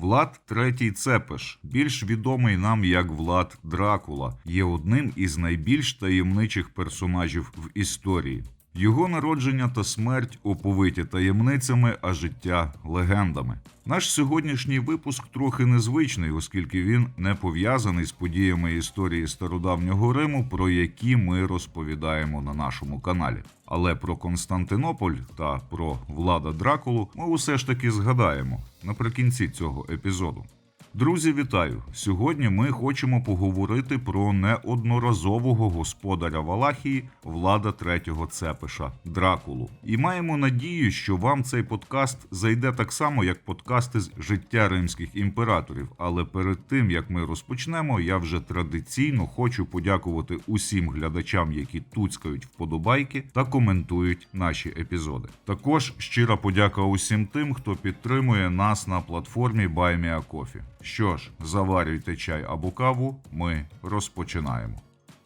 Влад Третій Цепеш, більш відомий нам як Влад Дракула, є одним із найбільш таємничих персонажів в історії. Його народження та смерть оповиті таємницями, а життя легендами. Наш сьогоднішній випуск трохи незвичний, оскільки він не пов'язаний з подіями історії стародавнього Риму, про які ми розповідаємо на нашому каналі. Але про Константинополь та про влада Дракулу ми усе ж таки згадаємо наприкінці цього епізоду. Друзі, вітаю! Сьогодні ми хочемо поговорити про неодноразового господаря Валахії влада третього цепиша Дракулу. І маємо надію, що вам цей подкаст зайде так само, як подкасти з життя римських імператорів. Але перед тим як ми розпочнемо, я вже традиційно хочу подякувати усім глядачам, які туцькають вподобайки та коментують наші епізоди. Також щира подяка усім тим, хто підтримує нас на платформі BuyMeACoffee. Що ж, заварюйте чай або каву, ми розпочинаємо.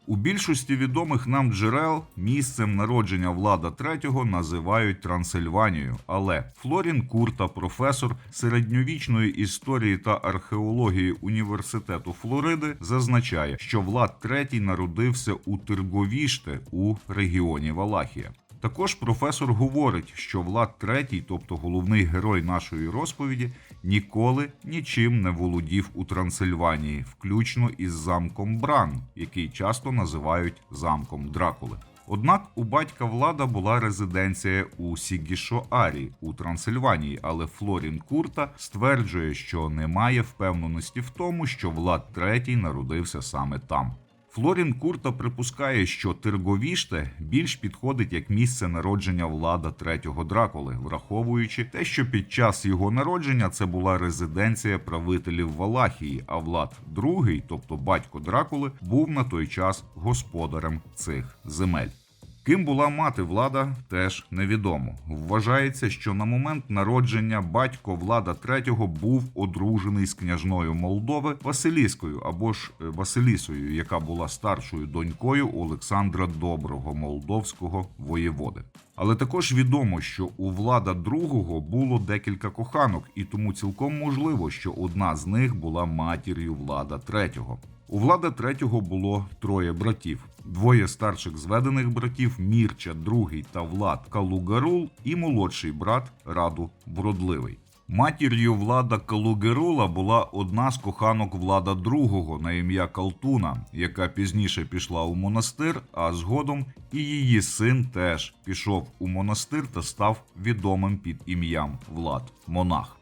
У більшості відомих нам джерел місцем народження влада третього називають Трансильванію, але Флорін Курта, професор середньовічної історії та археології університету Флориди, зазначає, що Влад третій народився у Тирговіште у регіоні Валахія. Також професор говорить, що Влад III, тобто головний герой нашої розповіді, ніколи нічим не володів у Трансильванії, включно із замком Бран, який часто називають замком Дракули. Однак у батька влада була резиденція у Сігішоарі у Трансильванії, але Флорін Курта стверджує, що немає впевненості в тому, що Влад III народився саме там. Флорін Курта припускає, що Терговіште більш підходить як місце народження влада третього Дракули, враховуючи те, що під час його народження це була резиденція правителів Валахії, а влад другий, тобто батько Дракули, був на той час господарем цих земель. Ким була мати влада, теж невідомо. Вважається, що на момент народження батько влада III був одружений з княжною Молдови Василіскою або ж е, Василісою, яка була старшою донькою Олександра Доброго, молдовського воєводи. Але також відомо, що у влада II було декілька коханок, і тому цілком можливо, що одна з них була матір'ю влада III. У влада третього було троє братів: двоє старших зведених братів Мірча II та Влад Калугарул, і молодший брат Раду Бродливий. Матір'ю влада Калугерула була одна з коханок влада II на ім'я Калтуна, яка пізніше пішла у монастир, а згодом і її син теж пішов у монастир та став відомим під ім'ям Влад Монах.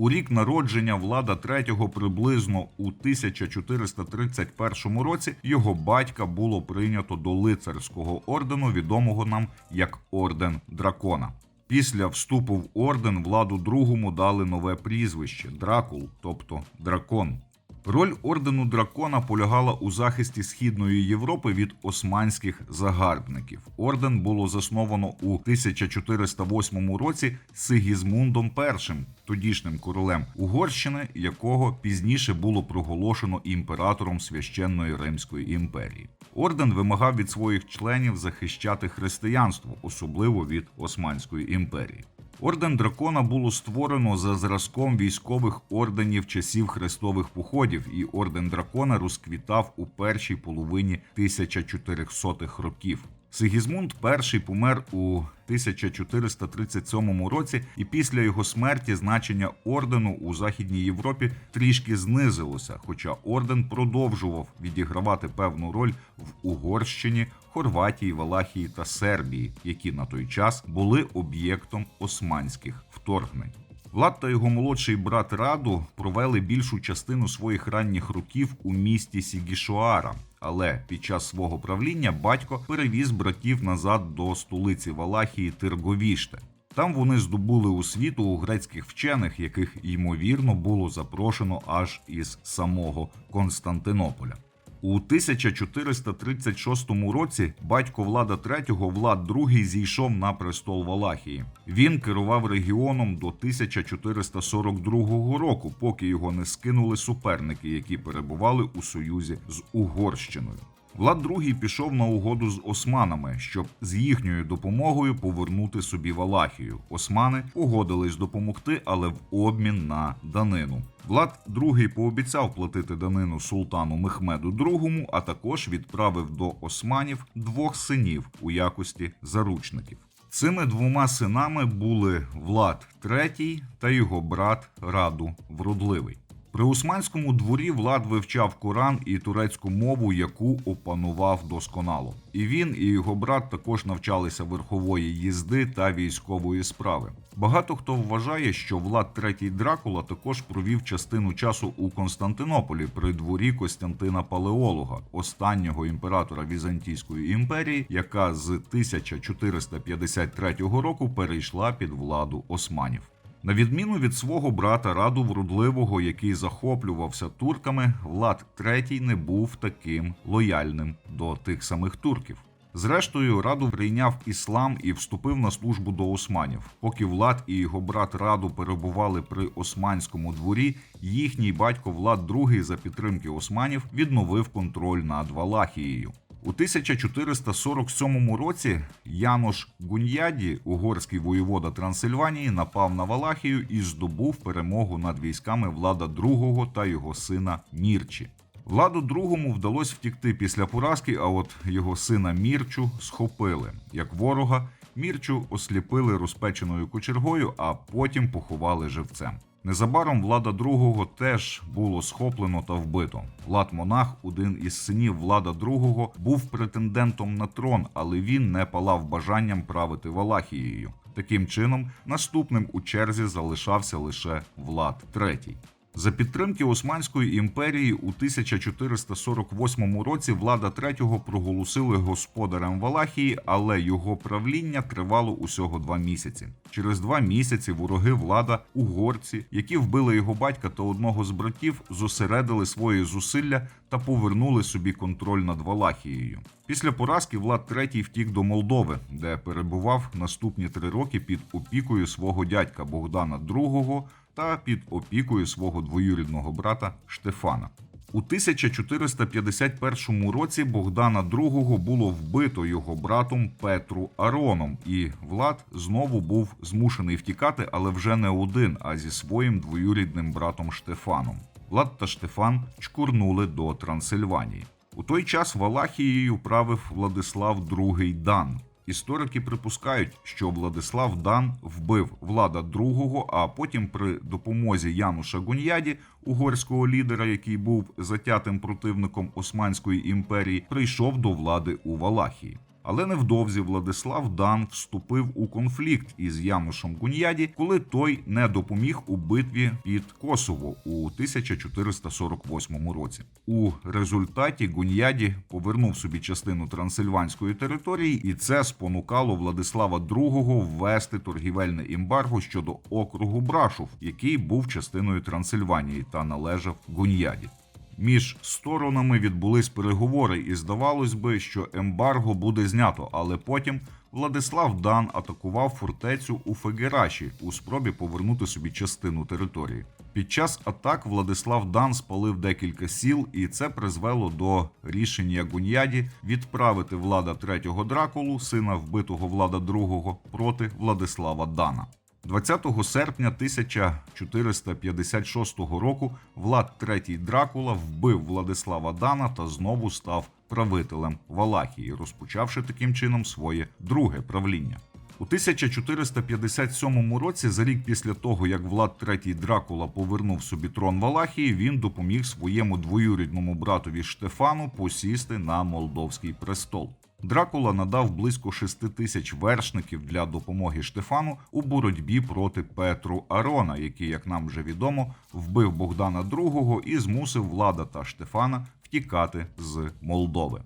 У рік народження влада третього приблизно у 1431 році його батька було прийнято до лицарського ордену, відомого нам як Орден Дракона. Після вступу в орден владу другому дали нове прізвище Дракул, тобто дракон. Роль ордену дракона полягала у захисті східної Європи від османських загарбників. Орден було засновано у 1408 році Сигізмундом І, тодішнім королем Угорщини, якого пізніше було проголошено імператором священної Римської імперії. Орден вимагав від своїх членів захищати християнство, особливо від Османської імперії. Орден дракона було створено за зразком військових орденів часів хрестових походів, і орден дракона розквітав у першій половині 1400-х років. Сигізмунд І помер у 1437 році, і після його смерті значення ордену у Західній Європі трішки знизилося, хоча орден продовжував відігравати певну роль в Угорщині, Хорватії, Валахії та Сербії, які на той час були об'єктом османських вторгнень. Влад та його молодший брат Раду провели більшу частину своїх ранніх років у місті Сігішоара. Але під час свого правління батько перевіз братів назад до столиці Валахії Тирговіште. Там вони здобули освіту у грецьких вчених, яких ймовірно було запрошено аж із самого Константинополя. У 1436 році батько Влада III, Влад II, зійшов на престол Валахії. Він керував регіоном до 1442 року, поки його не скинули суперники, які перебували у союзі з Угорщиною. Влад II пішов на угоду з османами, щоб з їхньою допомогою повернути собі Валахію. Османи погодились допомогти, але в обмін на данину. Влад II пообіцяв платити данину султану Мехмеду II, а також відправив до османів двох синів у якості заручників. Цими двома синами були Влад III та його брат Раду Вродливий. При османському дворі Влад вивчав Коран і турецьку мову, яку опанував досконало. І він, і його брат також навчалися верхової їзди та військової справи. Багато хто вважає, що Влад III Дракула також провів частину часу у Константинополі при дворі Костянтина Палеолога, останнього імператора Візантійської імперії, яка з 1453 року перейшла під владу османів. На відміну від свого брата Раду Вродливого, який захоплювався турками, Влад III не був таким лояльним до тих самих турків. Зрештою, Раду прийняв іслам і вступив на службу до османів. Поки Влад і його брат Раду перебували при османському дворі, їхній батько Влад II за підтримки османів відновив контроль над Валахією. У 1447 році Янош Гуньяді, угорський воєвода Трансильванії, напав на Валахію і здобув перемогу над військами Влада II та його сина Мірчі. Владу другому вдалося втікти після поразки, а от його сина Мірчу схопили як ворога. Мірчу осліпили розпеченою кочергою, а потім поховали живцем. Незабаром влада другого теж було схоплено та вбито. Влад Монах, один із синів влада другого, був претендентом на трон, але він не палав бажанням правити Валахією. Таким чином, наступним у черзі залишався лише Влад III. За підтримки Османської імперії у 1448 році влада третього проголосили господарем Валахії, але його правління тривало усього два місяці. Через два місяці вороги влада, угорці, які вбили його батька та одного з братів, зосередили свої зусилля та повернули собі контроль над Валахією. Після поразки Влад III втік до Молдови, де перебував наступні три роки під опікою свого дядька Богдана II та під опікою свого двоюрідного брата Штефана. У 1451 році Богдана II було вбито його братом Петру Ароном, і Влад знову був змушений втікати, але вже не один, а зі своїм двоюрідним братом Штефаном. Влад та Штефан чкурнули до Трансильванії. У той час Валахією правив Владислав II Дан. Історики припускають, що Владислав Дан вбив влада другого, а потім при допомозі Януша Гуньяді, угорського лідера, який був затятим противником Османської імперії, прийшов до влади у Валахії. Але невдовзі Владислав Дан вступив у конфлікт із Янушем Гуньяді, коли той не допоміг у битві під Косово у 1448 році. У результаті Гуньяді повернув собі частину трансильванської території, і це спонукало Владислава II ввести торгівельне ембарго щодо округу Брашов, який був частиною Трансильванії та належав Гуньяді. Між сторонами відбулись переговори, і здавалось би, що ембарго буде знято, але потім Владислав Дан атакував фортецю у Фегераші у спробі повернути собі частину території. Під час атак Владислав Дан спалив декілька сіл, і це призвело до рішення Гуньяді відправити влада третього Дракулу, сина вбитого влада другого, проти Владислава Дана. 20 серпня 1456 року Влад III Дракула вбив Владислава Дана та знову став правителем Валахії, розпочавши таким чином своє друге правління. У 1457 році, за рік після того, як Влад III Дракула повернув собі трон Валахії, він допоміг своєму двоюрідному братові Штефану посісти на молдовський престол. Дракула надав близько 6 тисяч вершників для допомоги Штефану у боротьбі проти Петру Арона, який, як нам вже відомо, вбив Богдана II і змусив влада та Штефана втікати з Молдови.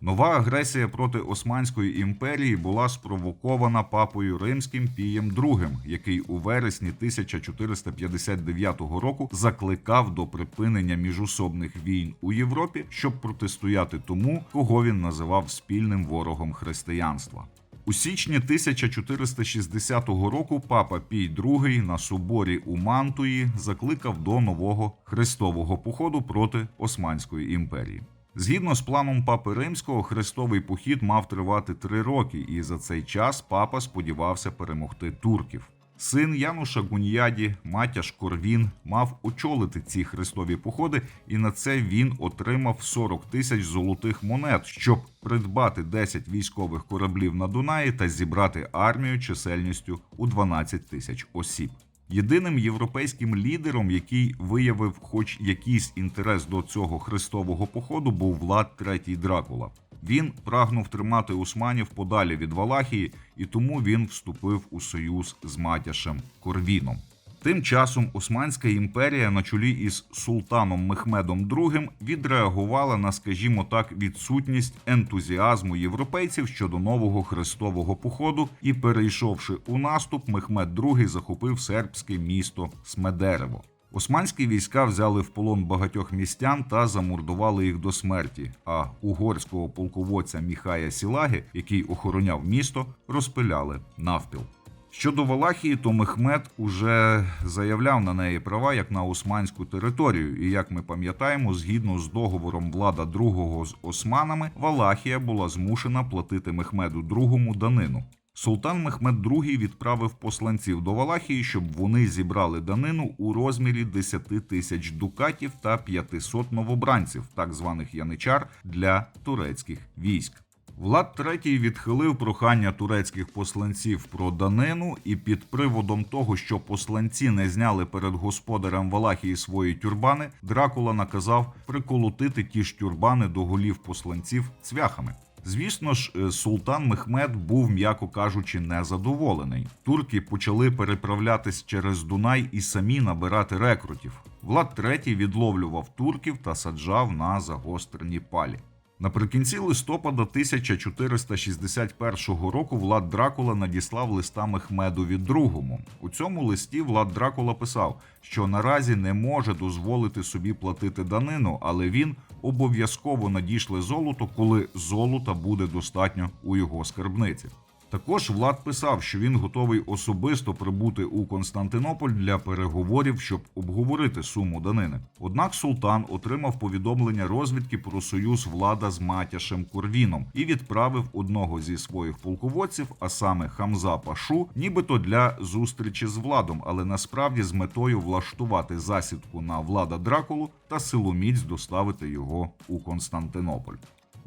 Нова агресія проти Османської імперії була спровокована папою римським Пієм II, який у вересні 1459 року закликав до припинення міжусобних війн у Європі, щоб протистояти тому, кого він називав спільним ворогом християнства. У січні 1460 року папа Пій II на соборі у Мантуї закликав до нового хрестового походу проти Османської імперії. Згідно з планом папи римського, хрестовий похід мав тривати три роки, і за цей час папа сподівався перемогти турків. Син Януша Гуньяді, Матяш Корвін, мав очолити ці хрестові походи, і на це він отримав 40 тисяч золотих монет, щоб придбати 10 військових кораблів на Дунаї та зібрати армію чисельністю у 12 тисяч осіб. Єдиним європейським лідером, який виявив хоч якийсь інтерес до цього хрестового походу, був Влад III Дракула. Він прагнув тримати османів подалі від Валахії, і тому він вступив у союз з Матяшем Корвіном. Тим часом Османська імперія на чолі із султаном Мехмедом II відреагувала на, скажімо так, відсутність ентузіазму європейців щодо нового хрестового походу, і, перейшовши у наступ, Мехмед II захопив сербське місто Смедерево. Османські війська взяли в полон багатьох містян та замордували їх до смерті. А угорського полководця Міхая Сілаги, який охороняв місто, розпиляли навпіл. Щодо Валахії, то Мехмед уже заявляв на неї права як на османську територію. І як ми пам'ятаємо, згідно з договором влада другого з османами, Валахія була змушена платити Мехмеду II данину. Султан Мехмед II відправив посланців до Валахії, щоб вони зібрали данину у розмірі 10 тисяч дукатів та 500 новобранців, так званих яничар, для турецьких військ. Влад III відхилив прохання турецьких посланців про данину, і під приводом того, що посланці не зняли перед господарем Валахії свої тюрбани, Дракула наказав приколотити ті ж тюрбани до голів посланців цвяхами. Звісно ж, е, султан Мехмед був, м'яко кажучи, незадоволений. Турки почали переправлятись через Дунай і самі набирати рекрутів. Влад III відловлював турків та саджав на загострені палі. Наприкінці листопада 1461 року Влад Дракула надіслав листа Мехмедові II. У цьому листі Влад Дракула писав, що наразі не може дозволити собі платити данину, але він обов'язково надішле золото, коли золота буде достатньо у його скарбниці. Також Влад писав, що він готовий особисто прибути у Константинополь для переговорів, щоб обговорити суму данини. Однак султан отримав повідомлення розвідки про союз влада з Матяшем Корвіном і відправив одного зі своїх полководців, а саме Хамза Пашу, нібито для зустрічі з владом, але насправді з метою влаштувати засідку на влада Дракулу та силоміць доставити його у Константинополь.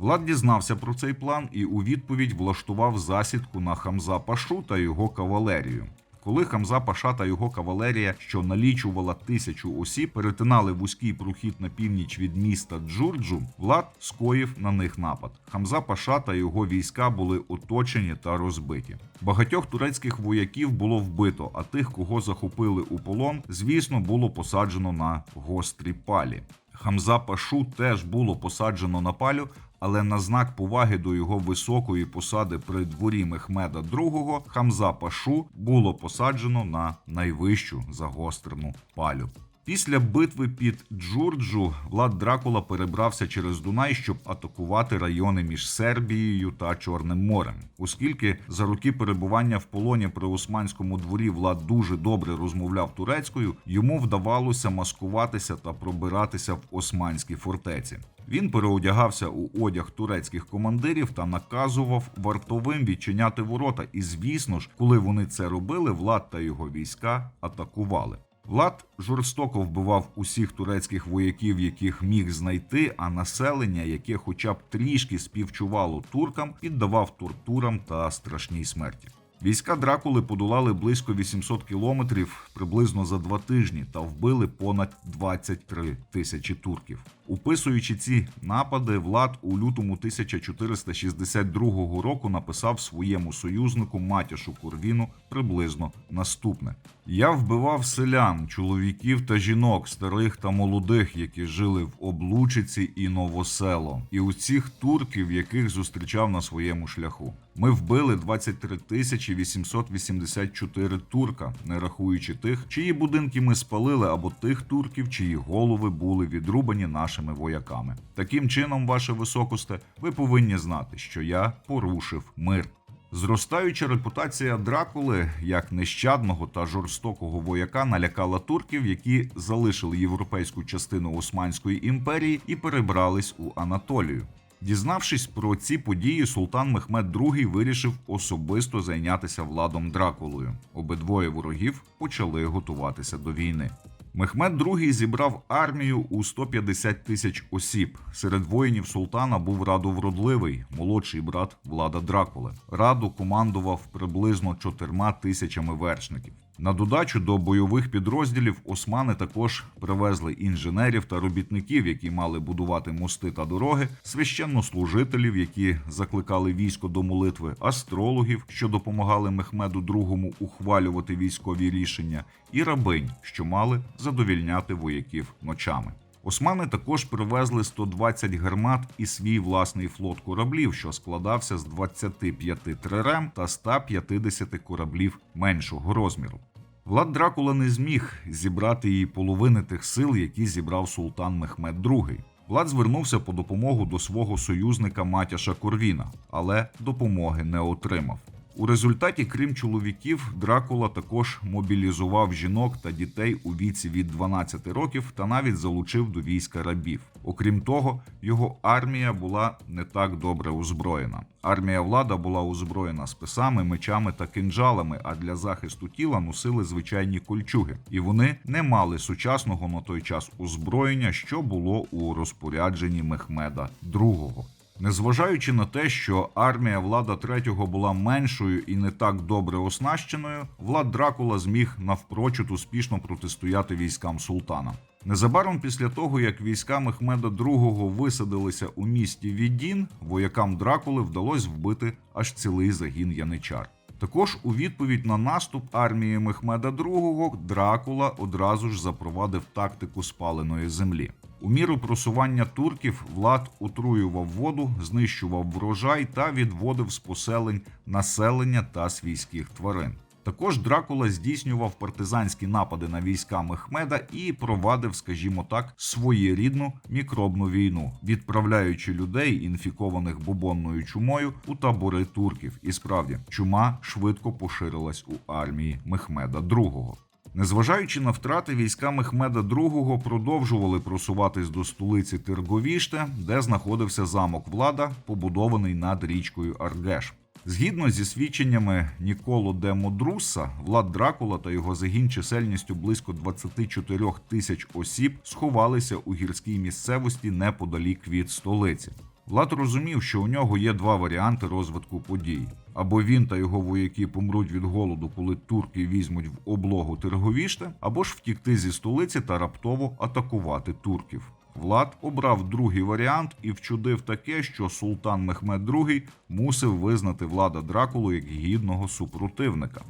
Влад дізнався про цей план і у відповідь влаштував засідку на Хамза Пашу та його кавалерію. Коли Хамза Паша та його кавалерія, що налічувала тисячу осіб, перетинали вузький прохід на північ від міста Джурджу, Влад скоїв на них напад. Хамза Паша та його війська були оточені та розбиті. Багатьох турецьких вояків було вбито, а тих, кого захопили у полон, звісно, було посаджено на гострі палі. Хамза Пашу теж було посаджено на палю, але на знак поваги до його високої посади при дворі Мехмеда II Хамза Пашу було посаджено на найвищу загострену палю. Після битви під Джурджу Влад Дракула перебрався через Дунай, щоб атакувати райони між Сербією та Чорним морем. Оскільки за роки перебування в полоні при османському дворі Влад дуже добре розмовляв турецькою, йому вдавалося маскуватися та пробиратися в османські фортеці. Він переодягався у одяг турецьких командирів та наказував вартовим відчиняти ворота. І звісно ж, коли вони це робили, влад та його війська атакували. Влад жорстоко вбивав усіх турецьких вояків, яких міг знайти, а населення, яке хоча б трішки співчувало туркам, піддавав тортурам та страшній смерті. Війська Дракули подолали близько 800 кілометрів приблизно за два тижні та вбили понад 23 тисячі турків. Уписуючи ці напади, Влад у лютому 1462 року написав своєму союзнику Матяшу Курвіну приблизно наступне: Я вбивав селян, чоловіків та жінок, старих та молодих, які жили в Облучиці і Новосело, і усіх турків, яких зустрічав на своєму шляху. Ми вбили 23 тисячі 884 турка, не рахуючи тих, чиї будинки ми спалили, або тих турків, чиї голови були відрубані нашими вояками. Таким чином, ваше високосте, ви повинні знати, що я порушив мир. Зростаюча репутація Дракули як нещадного та жорстокого вояка налякала турків, які залишили європейську частину Османської імперії і перебрались у Анатолію. Дізнавшись про ці події, султан Мехмед II вирішив особисто зайнятися владом Дракулою. Обидвоє ворогів почали готуватися до війни. Мехмед II зібрав армію у 150 тисяч осіб. Серед воїнів султана був Раду Вродливий, молодший брат Влада Дракули. Раду командував приблизно чотирма тисячами вершників. На додачу до бойових підрозділів османи також привезли інженерів та робітників, які мали будувати мости та дороги, священнослужителів, які закликали військо до молитви, астрологів, що допомагали Мехмеду II ухвалювати військові рішення, і рабинь, що мали задовільняти вояків ночами. Османи також привезли 120 гармат і свій власний флот кораблів, що складався з 25 трирем та 150 кораблів меншого розміру. Влад Дракула не зміг зібрати її половини тих сил, які зібрав султан Мехмед II. Влад звернувся по допомогу до свого союзника Матяша Корвіна, але допомоги не отримав. У результаті, крім чоловіків, Дракула також мобілізував жінок та дітей у віці від 12 років та навіть залучив до війська рабів. Окрім того, його армія була не так добре озброєна. Армія влада була озброєна списами, мечами та кинджалами, а для захисту тіла носили звичайні кольчуги, і вони не мали сучасного на той час озброєння, що було у розпорядженні Мехмеда II. Незважаючи на те, що армія влада третього була меншою і не так добре оснащеною, влад Дракула зміг навпрочуд успішно протистояти військам султана. Незабаром після того, як війська Мехмеда II висадилися у місті Відін, воякам Дракули вдалося вбити аж цілий загін яничар. Також у відповідь на наступ армії Мехмеда II Дракула одразу ж запровадив тактику спаленої землі. У міру просування турків влад отруював воду, знищував врожай та відводив з поселень населення та свійських тварин. Також Дракула здійснював партизанські напади на війська Мехмеда і провадив, скажімо так, своєрідну мікробну війну, відправляючи людей, інфікованих бубонною чумою, у табори турків. І справді, чума швидко поширилась у армії Мехмеда II. Незважаючи на втрати, війська Мехмеда II продовжували просуватись до столиці Тирговіште, де знаходився замок влада, побудований над річкою Аргеш. Згідно зі свідченнями Ніколо де Модруса, Влад Дракула та його загін чисельністю близько 24 тисяч осіб сховалися у гірській місцевості неподалік від столиці. Влад розумів, що у нього є два варіанти розвитку подій: або він та його вояки помруть від голоду, коли турки візьмуть в облогу Терговіште, або ж втікти зі столиці та раптово атакувати турків. Влад обрав другий варіант і вчудив таке, що султан Мехмед II мусив визнати влада Дракулу як гідного супротивника.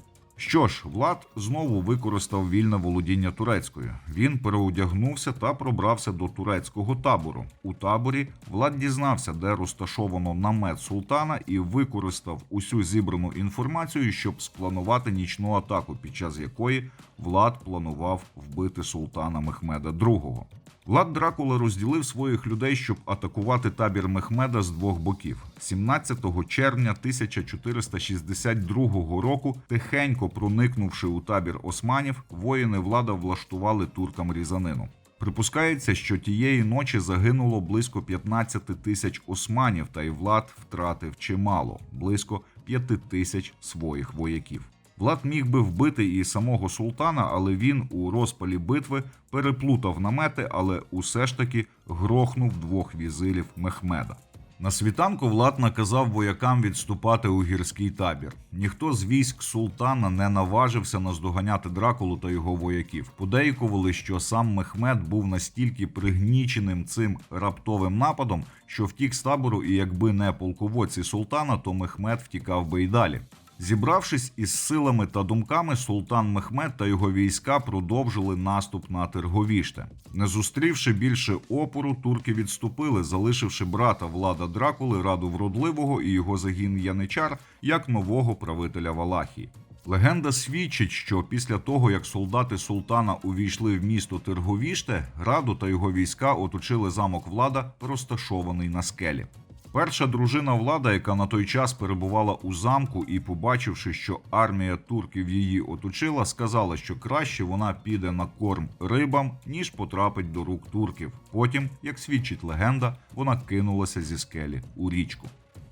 Що ж, Влад знову використав вільне володіння турецькою. Він переодягнувся та пробрався до турецького табору. У таборі Влад дізнався, де розташовано намет султана, і використав усю зібрану інформацію, щоб спланувати нічну атаку, під час якої Влад планував вбити султана Мехмеда II. Влад Дракула розділив своїх людей, щоб атакувати табір Мехмеда з двох боків. 17 червня 1462 року, тихенько проникнувши у табір османів, воїни влада влаштували туркам різанину. Припускається, що тієї ночі загинуло близько 15 тисяч османів, та й влад втратив чимало близько 5 тисяч своїх вояків. Влад міг би вбити і самого султана, але він у розпалі битви переплутав намети, але усе ж таки грохнув двох візирів Мехмеда. На світанку Влад наказав воякам відступати у гірський табір. Ніхто з військ султана не наважився наздоганяти Дракулу та його вояків. Подейкували, що сам Мехмед був настільки пригніченим цим раптовим нападом, що втік з табору, і якби не полководці султана, то Мехмед втікав би й далі. Зібравшись із силами та думками, султан Мехмед та його війська продовжили наступ на Терговіште. Не зустрівши більше опору, турки відступили, залишивши брата влада Дракули, раду вродливого і його загін Яничар як нового правителя Валахії. Легенда свідчить, що після того, як солдати султана увійшли в місто Терговіште, раду та його війська оточили замок влада, розташований на скелі. Перша дружина влада, яка на той час перебувала у замку, і, побачивши, що армія турків її оточила, сказала, що краще вона піде на корм рибам, ніж потрапить до рук турків. Потім, як свідчить легенда, вона кинулася зі скелі у річку.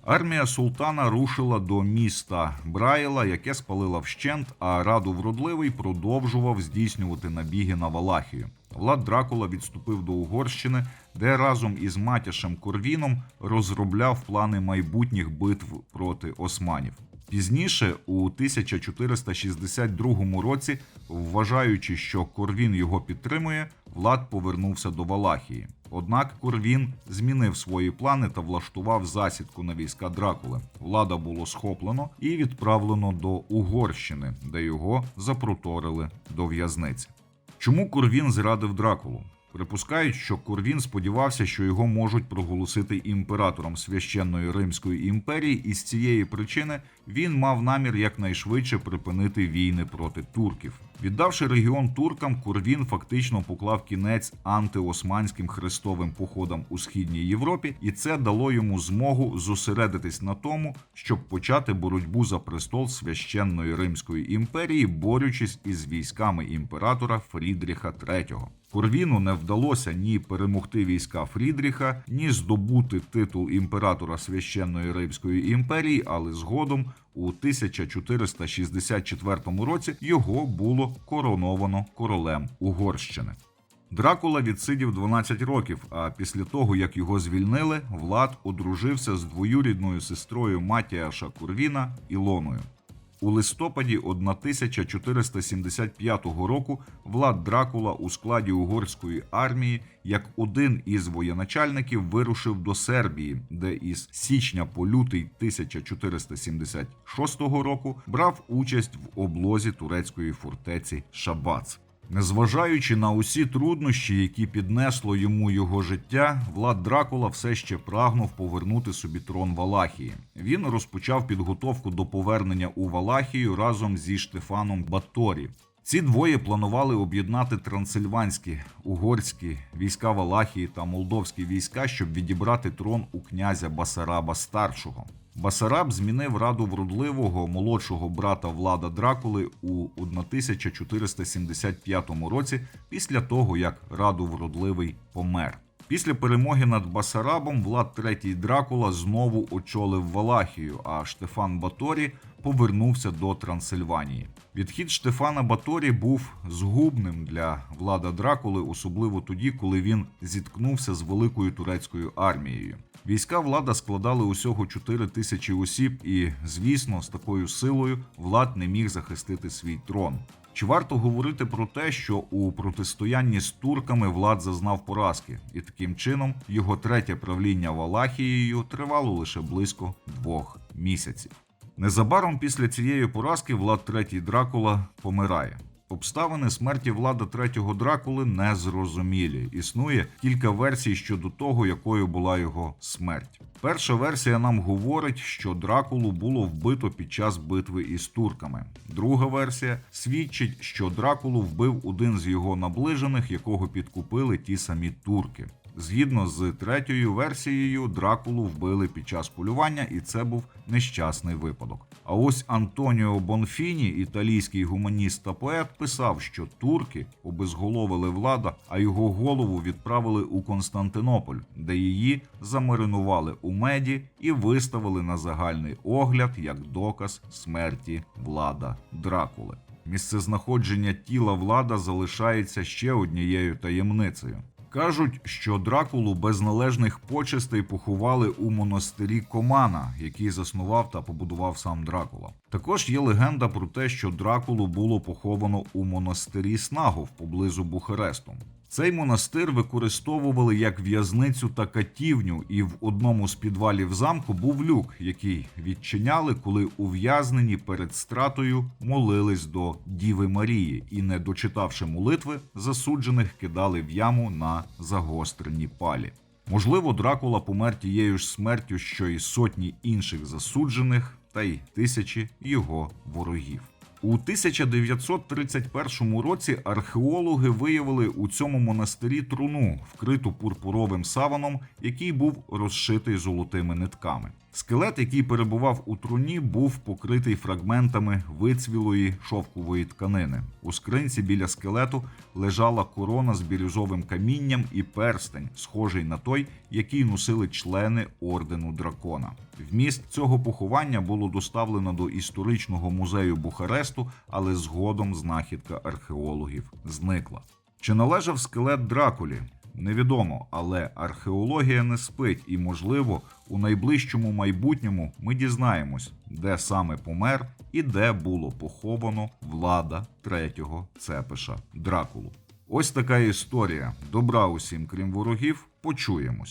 Армія султана рушила до міста Браїла, яке спалила вщент, а раду вродливий продовжував здійснювати набіги на Валахію. Влад Дракула відступив до Угорщини, де разом із матяшем Корвіном розробляв плани майбутніх битв проти османів. Пізніше, у 1462 році, вважаючи, що Корвін його підтримує, Влад повернувся до Валахії. Однак Корвін змінив свої плани та влаштував засідку на війська Дракули. Влада було схоплено і відправлено до Угорщини, де його запроторили до в'язниці. Чому Корвін зрадив Дракулу? Припускають, що Корвін сподівався, що його можуть проголосити імператором священної Римської імперії, і з цієї причини він мав намір якнайшвидше припинити війни проти турків. Віддавши регіон туркам, Корвін фактично поклав кінець антиосманським хрестовим походам у східній Європі, і це дало йому змогу зосередитись на тому, щоб почати боротьбу за престол священної Римської імперії, борючись із військами імператора Фрідріха III. Корвіну не вдалося ні перемогти війська Фрідріха, ні здобути титул імператора священної Римської імперії, але згодом у 1464 році його було короновано королем Угорщини. Дракула відсидів 12 років, а після того, як його звільнили, Влад одружився з двоюрідною сестрою Матіаша Курвіна Ілоною. У листопаді 1475 року Влад Дракула у складі угорської армії як один із воєначальників вирушив до Сербії, де із січня по лютий 1476 року брав участь в облозі турецької фортеці Шабац. Незважаючи на усі труднощі, які піднесло йому його життя, Влад Дракула все ще прагнув повернути собі трон Валахії. Він розпочав підготовку до повернення у Валахію разом зі Штефаном Баторі. Ці двоє планували об'єднати трансильванські, угорські війська Валахії та молдовські війська, щоб відібрати трон у князя Басараба старшого. Басараб змінив раду вродливого молодшого брата Влада Дракули у 1475 році, після того як раду вродливий помер. Після перемоги над Басарабом Влад III Дракула знову очолив Валахію, а Штефан Баторі повернувся до Трансильванії. Відхід Штефана Баторі був згубним для влада Дракули, особливо тоді, коли він зіткнувся з великою турецькою армією. Війська влада складали усього 4 тисячі осіб, і, звісно, з такою силою влад не міг захистити свій трон. Чи варто говорити про те, що у протистоянні з турками влад зазнав поразки, і таким чином його третє правління Валахією тривало лише близько двох місяців. Незабаром після цієї поразки Влад III Дракула помирає. Обставини смерті влада третього Дракули незрозумілі. Існує кілька версій щодо того, якою була його смерть. Перша версія нам говорить, що Дракулу було вбито під час битви із турками. Друга версія свідчить, що Дракулу вбив один з його наближених, якого підкупили ті самі турки. Згідно з третьою версією, Дракулу вбили під час полювання, і це був нещасний випадок. А ось Антоніо Бонфіні, італійський гуманіст та поет, писав, що турки обезголовили влада, а його голову відправили у Константинополь, де її замаринували у меді і виставили на загальний огляд як доказ смерті влада Дракули. Місцезнаходження тіла влада залишається ще однією таємницею. Кажуть, що Дракулу без належних почестей поховали у монастирі Комана, який заснував та побудував сам Дракула. Також є легенда про те, що Дракулу було поховано у монастирі Снагов поблизу Бухаресту. Цей монастир використовували як в'язницю та катівню, і в одному з підвалів замку був люк, який відчиняли, коли ув'язнені перед стратою молились до Діви Марії і, не дочитавши молитви, засуджених кидали в яму на загострені палі. Можливо, Дракула помер тією ж смертю, що й сотні інших засуджених, та й тисячі його ворогів. У 1931 році археологи виявили у цьому монастирі труну, вкриту пурпуровим саваном, який був розшитий золотими нитками. Скелет, який перебував у труні, був покритий фрагментами вицвілої шовкової тканини. У скринці біля скелету лежала корона з бірюзовим камінням і перстень, схожий на той, який носили члени ордену дракона. Вміст цього поховання було доставлено до історичного музею Бухаресту, але згодом знахідка археологів зникла. Чи належав скелет Дракулі? Невідомо, але археологія не спить, і, можливо, у найближчому майбутньому ми дізнаємось, де саме помер і де було поховано влада третього цепиша Дракулу. Ось така історія. Добра усім, крім ворогів, почуємось.